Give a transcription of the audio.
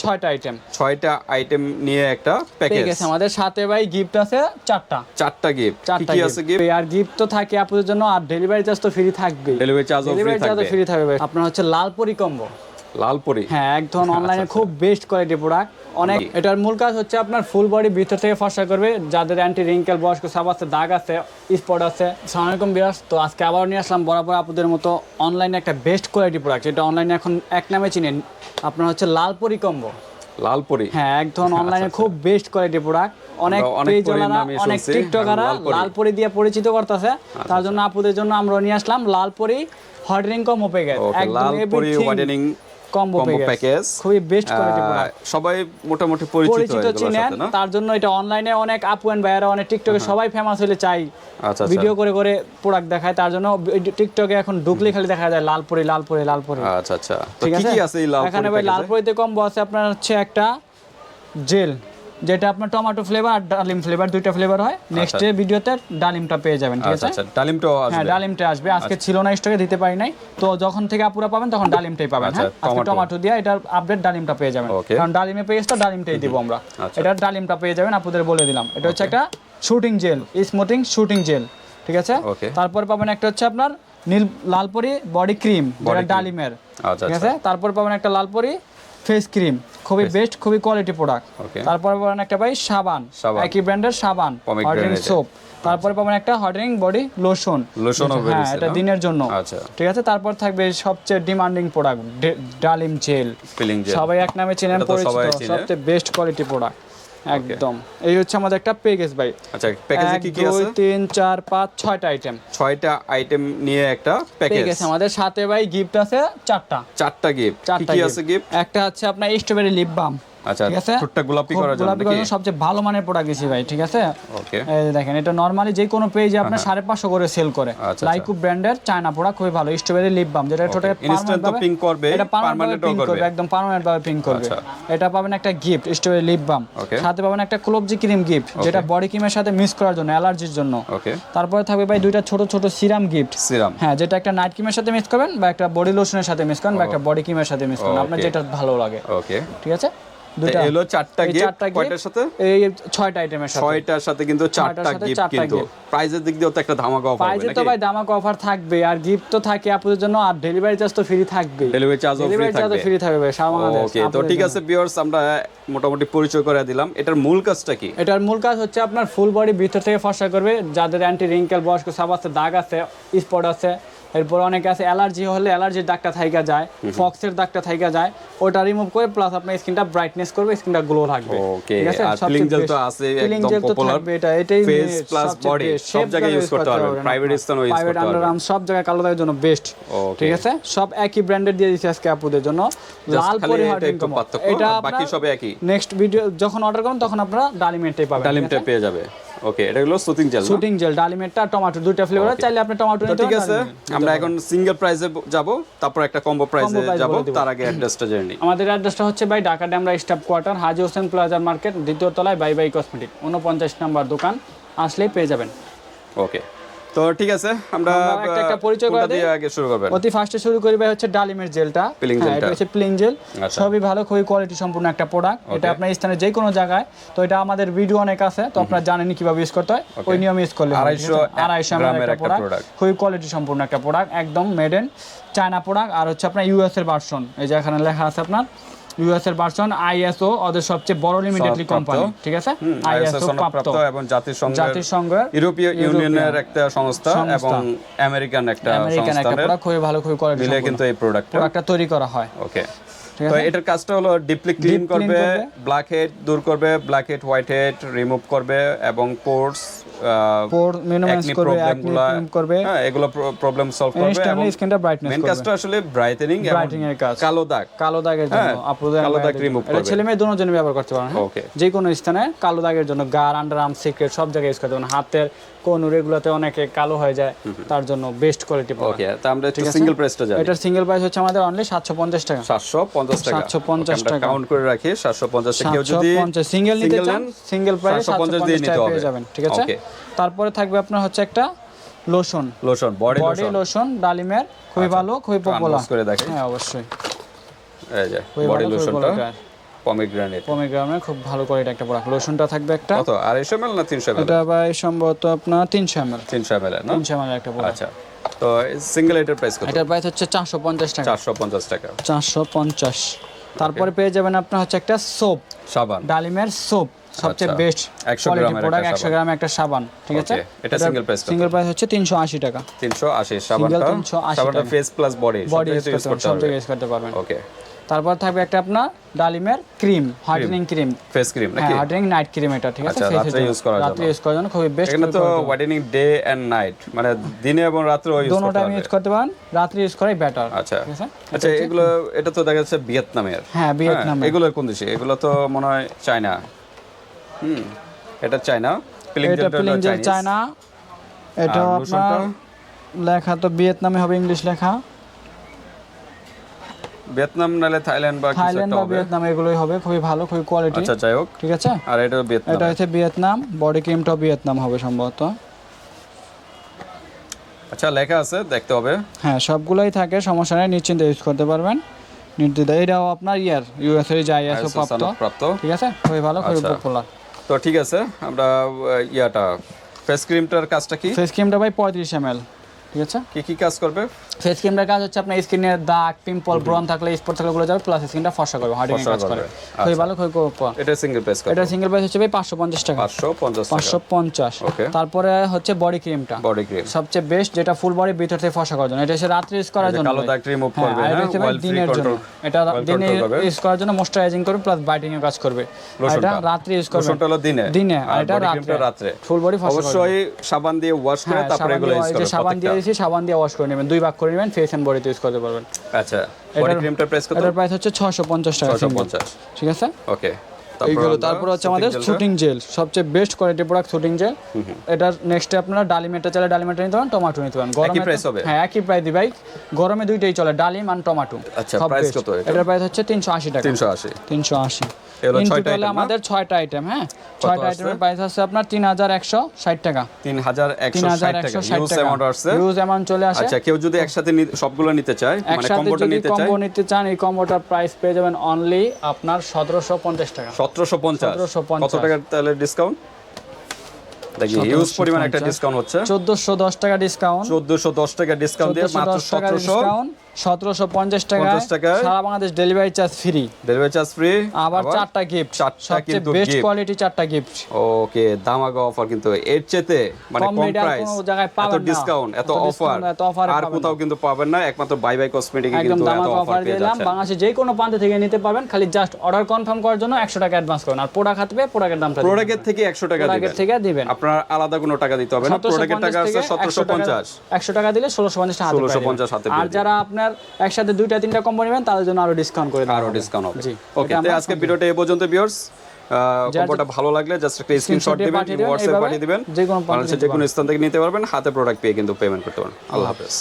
ছয়টা আইটেম ছয়টা আইটেম নিয়ে একটা প্যাকেজ আছে আমাদের সাথে ভাই গিফট আছে চারটা। চারটা গিফট চারটা কি আছে গিফট। আর গিফট তো থাকে আপনাদের জন্য আর ডেলিভারি চার্জ তো ফ্রি থাকবে ডেলিভারি চার্জও ফ্রি ডেলিভারি চার্জ ফ্রি থাকবে ভাই। আপনার হচ্ছে লাল কম্বো লালপুরি হ্যাঁ একদম অনলাইনে আচ্ছা। খুব বেস্ট কোয়ালিটি প্রোডাক্ট অনেক এটার মূল কাজ হচ্ছে আপনার ফুল বডি ভিতর থেকে ফর্সা করবে। যাদের অ্যান্টি রিঙ্কেল বয়স্ক আছে দাগ আছে স্পট আছে সালামালাইকুম বিয়াস তো আজকে আবার নিয়ে আসলাম বরাবর আপুদের মতো অনলাইনে একটা বেস্ট কোয়ালিটি প্রোডাক্ট যেটা অনলাইনে এখন এক নামে চিনেন। আপনার হচ্ছে লালপুরি কম্বো লালপুরি হ্যাঁ একদম অনলাইনে খুব বেস্ট কোয়ালিটি প্রোডাক্ট অনেক অনেক পরির পেজওয়ালারা অনেক টিকটকাররা লালপরি। দিয়ে পরিচিত করতেছে। তার জন্য আপুদের জন্য আমরা নিয়ে আসলাম লালপরি রিং কম্বো লালপুরি ওয়ার্ডেনিং কম্বো প্যাকেজ খুবই বেস্ট কোয়ালিটি সবাই মোটামুটি পরিচিত চিনেন। তার জন্য এটা অনলাইনে অনেক আপু এন্ড ভাইয়ারা অনেক টিকটকে সবাই ফেমাস হলে চাই। আচ্ছা আচ্ছা। ভিডিও করে করে প্রোডাক্ট দেখায়। তার জন্য টিকটকে এখন ঢুকলে খালি দেখা যায় লালপুরি লালপুরি লালপুরি। আচ্ছা আচ্ছা। তো ঠিক কি আছে? কি আছে এই লালপুরি এখানে ভাই লালপুরিতে কম্বো আছে আপনার হচ্ছে একটা জেল যেটা আপনার টমেটো ফ্লেভার আর ডালিম ফ্লেভার দুইটা ফ্লেভার হয়। নেক্সট ভিডিওতে ডালিমটা পেয়ে যাবেন ঠিক আচ্ছা আছে? আচ্ছা ডালিমটাও হ্যাঁ ডালিমটা আসবে। আজকে ছিল না স্টকে দিতে পারি নাই। তো যখন থেকে আপুরা পাবেন তখন ডালিমটাই পাবেন আচ্ছা, হ্যাঁ? আজকে টমেটো। দিয়ে এটার আপডেট ডালিমটা পেয়ে যাবেন। কারণ ডালিমে পেয়েছে ডালিমটাই দিব আমরা। আচ্ছা। এটার ডালিমটা পেয়ে যাবেন আপুদের বলে দিলাম। এটা হচ্ছে একটা soothing gel smoothing soothing gel ঠিক আছে? তারপর পাবেন একটা হচ্ছে আপনার নীল লালপরি বডি ক্রিম যেটা ডালিমের আচ্ছা ঠিক আচ্ছা। আছে? তারপর পাবেন একটা লালপরি ফেস ক্রিম খুবই বেস্ট খুবই কোয়ালিটি প্রোডাক্ট তারপরে পাবেন একটা ভাই সাবান। একই ব্র্যান্ডের সাবান Pomegranate সোপ তারপরে পাবেন একটা হর্ডিং বডি লোশন লোশন হ্যাঁ এটা দিনের জন্য। আচ্ছা। ঠিক আছে তারপর থাকবে সবচেয়ে ডিমান্ডিং প্রোডাক্ট ডালিম জেল সবাই এক নামে চেনেন পরিচিত সবচেয়ে বেস্ট কোয়ালিটি প্রোডাক্ট একদম। এই হচ্ছে আমাদের একটা প্যাকেজ ভাই। আচ্ছা প্যাকেজে কি কি আছে? তিন চার পাঁচ ছয়টা আইটেম ছয়টা আইটেম নিয়ে একটা প্যাকেজ প্যাকেজ আমাদের সাথে ভাই গিফট আছে চারটা। চারটা গিফট কি কি আছে গিফট একটা হচ্ছে আপনার স্ট্রবেরি লিপ বাম আচ্ছা ঠিক আছে? ঠোঁটটা গোলাপি করার জন্য গোলাপি করার সবচেয়ে ভালো মানের প্রোডাক্ট দিছি ভাই ঠিক আছে? ওকে। এই দেখেন এটা নরমালি যে কোনো পেজে আপনার সাড়ে পাঁচশো করে সেল করে। লাইকু ব্র্যান্ডের চায়না প্রোডাক্ট খুবই ভালো স্ট্রবেরি লিপ বাম যেটা ঠোঁটে Instant তো pink করবে, এটা পার্মানেন্ট permanent ও পিঙ্ক করবে। করবে। একদম পার্মানেন্ট ভাবে পিঙ্ক করবে। এটা পাবেন একটা গিফট স্ট্রবেরি লিপ বাম সাথে পাবেন একটা ক্লোবজি ক্রিম গিফট যেটা বডি ক্রিমের সাথে মিক্স করার জন্য অ্যালার্জির জন্য। ওকে। তারপরে থাকবে ভাই দুইটা ছোট ছোট সিরাম গিফট সিরাম হ্যাঁ যেটা একটা নাইট ক্রিমের সাথে মিক্স করবেন বা একটা বডি লোশনের সাথে মিক্স করবেন বা একটা বডি ক্রিমের সাথে মিক্স করবেন আপনার যেটা ভালো লাগে। ওকে। ঠিক আছে? এলো চারটা গিফট কয়টার সাথে? এই ছয়টা আইটেমের সাথে। ছয়টার সাথে কিন্তু চারটা গিফট কিন্তু। প্রাইজের দিক দিয়েও তো একটা ধামাকা অফার প্রাইজে তো ভাই অফার থাকবে আর গিফট তো থাকে আপুদের জন্য আর ডেলিভারি চার্জ তো ফ্রি থাকবে ডেলিভারি চার্জও ফ্রি ডেলিভারি ফ্রি থাকবে। ভাই সারা ওকে তো ঠিক আছে ভিউয়ার্স আমরা মোটামুটি পরিচয় করে দিলাম। এটার মূল কাজটা কি? এটার মূল কাজ হচ্ছে আপনার ফুল বডি ভিতর থেকে ফর্সা করবে। যাদের অ্যান্টি রিঙ্কেল বয়স্ক সব আছে দাগ আছে স্পট আছে এরপর অনেকে আছে অ্যালার্জি হলে অ্যালার্জির দাগটা থাইকা যায় ফক্সের দাগটা থাইকা যায় ওটা রিমুভ করে প্লাস আপনার স্কিনটা ব্রাইটনেস করবে স্কিনটা গ্লো থাকবে ওকে ঠিক আছে? আর ফিলিং জেল তো আছে একদম পপুলার এটা এটাই ফেস প্লাস বডি সব জায়গায় ইউজ করতে পারবেন প্রাইভেট স্থানও ইউজ করতে পারবেন। আন্ডারআর্ম সব জায়গায় কালো দাগের জন্য বেস্ট ঠিক আছে? সব একই ব্র্যান্ডের দিয়ে দিচ্ছি আজকে আপুদের জন্য। লাল খালি পরি এটা হার্ডিং একটু পার্থক্য, এটা বাকি সব একই। নেক্সট ভিডিও যখন অর্ডার করবেন তখন আপনারা ডালিমেন্টটাই পাবেন ডালিমটা পেয়ে যাবে। ওকে এটা হলো শুটিং জেল শুটিং জেল ডালিমেটটা টমেটো দুইটা ফ্লেভার চাইলে আপনি টমেটো নিতে ঠিক আছে আমরা এখন সিঙ্গেল প্রাইসে যাব তারপর একটা কম্বো প্রাইসে যাব তার আগে অ্যাড্রেসটা জেনে নিই। আমাদের অ্যাড্রেসটা হচ্ছে ভাই Dhaka Demra staff quarter Haji Hossain plaza market দ্বিতীয় তলায় বাই বাই কসমেটিক উনপঞ্চাশ নাম্বার দোকান আসলেই পেয়ে যাবেন। ওকে তো ঠিক আছে আমরা একটা একটা পরিচয় করে দিই। আগে শুরু করবেন? অতি ফার্স্টে শুরু করি ভাই হচ্ছে ডালিমের জেলটা হ্যাঁ, gel এটা হচ্ছে প্লিং জেল আচ্ছা। সবই ভালো খুবই কোয়ালিটি সম্পূর্ণ একটা প্রোডাক্ট এটা আপনার স্থানে যে কোনো জায়গায়। তো এটা আমাদের ভিডিও অনেক আছে তো আপনারা জানেন কীভাবে ইউজ করতে হয়। ওই নিয়ম ইউজ করলে হবে, ঠিক আছে? 250 আড়াইশো ml গ্রামের একটা একটা প্রোডাক্ট খুবই কোয়ালিটি সম্পূর্ণ একটা প্রোডাক্ট একদম মেড ইন চায়না প্রোডাক্ট আর হচ্ছে আপনার ইউএস এর ভার্সন এই যে এখানে লেখা আছে আপনার। ইউএস এর ভার্সন আইএসও ওদের সবচেয়ে বড় লিমিটেডলি কোম্পানি ঠিক আছে? আইএসও প্রাপ্ত। এবং জাতিসংঘের জাতিসংঘের ইউরোপীয় ইউনিয়নের একটা সংস্থা। এবং আমেরিকান একটা আমেরিকান একটা প্রোডাক্ট খুবই ভালো খুবই কোয়ালিটি মিলে কিন্তু এই প্রোডাক্টটা প্রোডাক্টটা তৈরি করা হয়। ওকে তো এটার কাজটা হলো ডিপলি ক্লিন করবে। ব্ল্যাক হেড দূর করবে black head white head remove করবে এবং পোর্স পোর মিনিমাইজ করবে করবে। হ্যাঁ এগুলো প্রবলেম সলভ করবে এবং স্কিনটা ব্রাইটনেস করবে। কাজটা আসলে ব্রাইটেনিং এবং ব্রাইটেনিং এর কাজ। কালো দাগ। কালো দাগের জন্য হ্যাঁ, আপুদের কালো দাগ এটা করবে। ছেলে মেয়ে জন্য ব্যবহার করতে পারেন ওকে যে কোনো স্থানে কালো দাগের জন্য গার আন্ডার আর্ম সিক্রেট সব জায়গায় ইউজ করতে পারেন। হাতের কোন রেগুলাতে অনেকে কালো হয়ে যায় তার জন্য বেস্ট কোয়ালিটি ওকে তা আমরা একটু সিঙ্গেল প্রেসটা যাই এটার সিঙ্গেল প্রাইস হচ্ছে আমাদের অনলি সাতশো পঞ্চাশ টাকা। 750 টাকা। 750 আমরা টাকা। কাউন্ট করে রাখি 750 টাকা কেউ যদি সিঙ্গেল নিতে চান সিঙ্গেল প্রাইস 750 দিয়ে নিতে হবে। ঠিক আছে? ওকে তারপরে থাকবে আপনার হচ্ছে একটা লোশন। Lotion body lotion. ডালিমের খুবই ভালো খুবই পপুলার করে দেখি হ্যাঁ অবশ্যই। এই যে বডি লোশনটা। পমিগ্রানেট পমিগ্রামের খুব ভালো কোয়ালিটি একটা প্রোডাক্ট লোশনটা থাকবে একটা। কত? আড়াইশো এমএল না তিনশো এমএল? এটা ভাই সম্ভবত আপনার তিনশো এম এল তিনশো এমএল না? তিনশো এম একটা প্রোডাক্ট আচ্ছা তো সিঙ্গেল এটার প্রাইস কত? এটার প্রাইস হচ্ছে চারশো পঞ্চাশ টাকা। চারশো পঞ্চাশ টাকা। চারশো পঞ্চাশ। তারপরে পেয়ে যাবেন আপনার হচ্ছে একটা সোপ সাবান। ডালিমের সোপ সবচেয়ে। বেস্ট 100 গ্রামের প্রোডাক্ট একটা একশো গ্রামের একটা সাবান ঠিক আছে? এটা price কত? সিঙ্গেল প্রাইস হচ্ছে তিনশো আশি টাকা। তিনশো আশি সাবানটা? 380 সাবানটা টাকা। Face plus body body use use করতে সব জায়গায় ইউজ করতে পারবেন। ওকে তারপর থাকবে একটা আপনার ডালিমের cream hardening cream face cream হ্যাঁ নাকি? হার্ডেনিং নাইট ক্রিম এটা ঠিক আছে? জন্য। use করার রাত্রে জন্য। ইউজ করার জন্য খুবই বেস্ট এখানে তো হোয়াইটেনিং ডে এন্ড নাইট মানে দিনে এবং রাত্রে ইউজ করতে টাইম ইউজ করতে পারেন রাত্রে ইউজ করাই বেটার আচ্ছা। আচ্ছা এগুলো এটা তো দেখা যাচ্ছে ভিয়েতনামের। হ্যাঁ ভিয়েতনামে এগুলো কোন দেশে? এগুলো তো মনে হয় চায়না। হুম। এটা চায়না? এটা জেল চায়না। এটা আপনার লেখা তো ভিয়েতনামে হবে ইংলিশ লেখা। ভিয়েতনাম নালে থাইল্যান্ড বা থাইল্যান্ড বা ভিয়েতনাম এগুলোই হবে। খুবই ভালো খুবই কোয়ালিটি আচ্ছা যাই হোক। ঠিক আছে? আর এটা ভিয়েতনাম এটা হচ্ছে ভিয়েতনাম বডি ক্রিমটাও ভিয়েতনাম হবে সম্ভবত। আচ্ছা লেখা আছে দেখতে হবে। হ্যাঁ সবগুলোই থাকে সমস্যা নেই নিশ্চিন্তে ইউজ করতে পারবেন। নির্দ্বিধায় এটাও আপনার ইয়ার ইউএস এর যাই আছে প্রাপ্ত ঠিক আছে? খুবই ভালো খুবই আচ্ছা। পপুলার তো ঠিক আছে আমরা ইয়াটা ফেস ক্রিমটার কাজটা কি? ফেস ক্রিমটা ভাই পঁয়ত্রিশ এম ঠিক আছে? কি কি কাজ করবে? ফেস ক্রিমটার কাজ হচ্ছে আপনার স্কিনের দাগ পিম্পল ব্রন থাকলে স্পট থাকলে ওগুলো যাবে প্লাস স্কিনটা ফর্সা করবে হার্ডিং কাজ করে। খুবই ভালো খুবই এটা সিঙ্গেল প্রাইস এটা সিঙ্গেল প্রাইস হচ্ছে ভাই পাঁচশো পঞ্চাশ টাকা। পাঁচশো পঞ্চাশ পাঁচশো পঞ্চাশ। Okay. তারপরে হচ্ছে বডি ক্রিমটা বডি ক্রিম সবচেয়ে বেস্ট যেটা ফুল বডি ভিতর থেকে ফসা করার জন্য। এটা হচ্ছে রাত্রে ইউজ করার জন্য কালো দাগ রিমুভ হ্যাঁ, করবে হ্যাঁ? দিনের জন্য। কন্ট্রোল এটা দিনে ইউজ করার জন্য ময়শ্চারাইজিং করবে প্লাস বাইটিং এর কাজ করবে। এটা রাত্রে ইউজ করবে। লোশনটা হলো দিনে। দিনে। আর এটা রাত্রে। ফুল বডি করবে। অবশ্যই সাবান দিয়ে ওয়াশ করে হ্যাঁ তারপরে এগুলো ইউজ করবে সাবান দিয়ে দিচ্ছি সাবান দিয়ে ওয়াশ করে নেবেন দুই ভাগ করে নেবেন ফেস এন্ড বডিতে ইউজ করতে পারবেন। আচ্ছা বডি কত? এটার প্রাইস হচ্ছে 650 টাকা 650 ঠিক আছে? ওকে এইগুলো তারপর হচ্ছে আমাদের শুটিং জেল সবচেয়ে best quality product soothing gel এটা নেক্সটে আপনারা ডালিম এটা চলে ডালিম এটা নিতে পারেন টমেটো নিতে পারেন। প্রাইস হবে? হ্যাঁ একই প্রাইস দিবাই গরমে দুইটাই চলে ডালিম আর টমেটো আচ্ছা প্রাইস কত এটার প্রাইস হচ্ছে 380 টাকা। 380 380 আমাদের ছয়টা আইটেম হ্যাঁ? ছয়টা আইটেমের প্রাইস আছে আপনার তিন হাজার একশো ষাট টাকা। তিন হাজার একশো ষাট টাকা। ইউজ অ্যামাউন্ট আসছে। ইউজ অ্যামাউন্ট চলে আসে। আচ্ছা কেউ যদি একসাথে সবগুলো নিতে চায় মানে কম্বোটা যদি নিতে চায়। কম্বো নিতে চান এই কম্বোটার প্রাইস পেয়ে যাবেন অনলি আপনার সতেরোশো পঞ্চাশ টাকা। সতেরোশো পঞ্চাশ। 1750 কত টাকার তাহলে ডিসকাউন্ট দেখি পরিমাণ একটা ডিসকাউন্ট হচ্ছে। চোদ্দোশো দশ টাকা ডিসকাউন্ট চোদ্দশো দশ টাকা ডিসকাউন্ট দিয়ে মাত্র সতেরোশো। সতেরোশো পঞ্চাশ টাকা। 50 টাকায়। সারা Bangladesh delivery charge free delivery charge free আবার চারটা গিফট সবচেয়ে বেস্ট কোয়ালিটি চারটা গিফট ওকে দামাগা অফার কিন্তু এর চেতে মানে কম কম rate আর প্রাইস জায়গায় পাবেন না। ডিসকাউন্ট এত এত অফার discount, এত offer আর কোথাও কিন্তু পাবেন না। একমাত্র বাই বাই কসমেটিকে কিন্তু এত অফার অফার পেয়ে যাচ্ছেন। বাংলাদেশে যে কোনো প্রান্ত থেকে নিতে পারবেন। খালি জাস্ট অর্ডার কনফার্ম করার জন্য একশো টাকা অ্যাডভান্স করুন আর প্রোডাক্ট হাতবে প্রোডাক্টের দামটা প্রোডাক্টের থেকে একশো টাকা প্রোডাক্টের থেকে দিবেন। আপনার আলাদা কোনো টাকা দিতে হবে না। প্রোডাক্টের টাকা আছে সতেরোশো পঞ্চাশ। একশো টাকা দিলে ষোলোশো পঞ্চাশ টাকা হাতে 1650 হাতে আর যারা আপনার একসাথে দুইটা তিনটা কোম্পানি নেবেন তাদের জন্য আরও ডিসকাউন্ট করে আরও ডিসকাউন্ট হবে। জি ওকে তাহলে আজকে ভিডিওটা এই পর্যন্ত ভিউয়ার্স কম্বোটা ভালো লাগলে জাস্ট একটা স্ক্রিনশট দিবেন হোয়াটসঅ্যাপ পাঠিয়ে দিবেন। যে কোনো যে কোনো স্থান থেকে নিতে পারবেন হাতে প্রোডাক্ট পেয়ে কিন্তু পেমেন্ট করতে পারবেন। আল্লাহ হাফেজ।